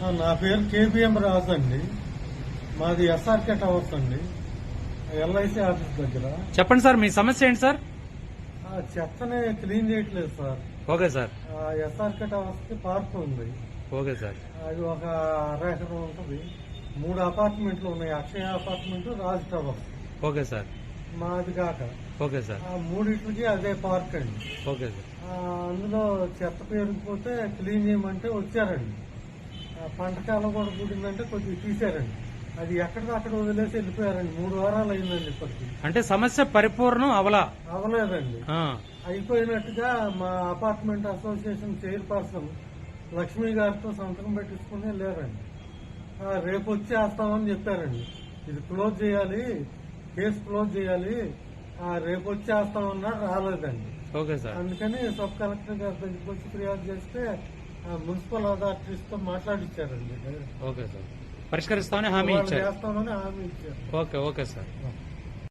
నా పేరు కేబిఎం రాజు అండి. మాది ఎస్ఆర్కే టవర్స్ అండి. ఎల్ఐసి ఆఫీస్ దగ్గర. చెప్పండి సార్ మీ సమస్య ఏంటి సార్? ఆ చెత్తని క్లీన్ చేయట్లేదు సార్. Okay sir. ఆ ఎస్ఆర్కే టవర్స్కి పార్క్ ఉంది. Okay sir. అది ఒక అర ఎకరం ఉంటుంది. మూడు అపార్ట్మెంట్లు ఉన్నాయి. Akshaya apartment Raj towers. Okay sir. మాది కాక. Okay sir. ఆ మూడింటికి అదే పార్క్ అండి. Okay sir. ఆ, అందులో చెత్త పేరుకుపోతే క్లీన్ చేయమంటే వచ్చారండి. ఆ, పంట కాలం కూడా కూడిందంటే కొద్దిగా తీశారండి. అది ఎక్కడికి అక్కడ వదిలేసి వెళ్ళిపోయారండి. మూడు వారాలు అయిందండి ఇప్పటికి. అంటే సమస్య పరిపూర్ణం అవలా. అవలేదండి. అయిపోయినట్టుగా మా అపార్ట్మెంట్ అసోసియేషన్ చైర్పర్సన్ లక్ష్మి గారితో సంతకం పెట్టించుకునే లేరండి రేపు వచ్చి వేస్తామని చెప్పారండి. ఇది క్లోజ్ చేయాలి కేసు క్లోజ్ చేయాలి. రేపు వచ్చి వేస్తామన్నారు రాలేదండి. Okay sir. అందుకని సబ్ కలెక్టర్ గారి దగ్గరికి వచ్చి ఫిర్యాదు చేస్తే మున్సిపల్ అథారిటీస్తో మాట్లాడిచ్చారండి. Okay sir. పరిష్కరిస్తామని హామీ వాళ్ళు ఇచ్చారు. చేస్తామని హామీ ఇచ్చారు. Okay okay sir.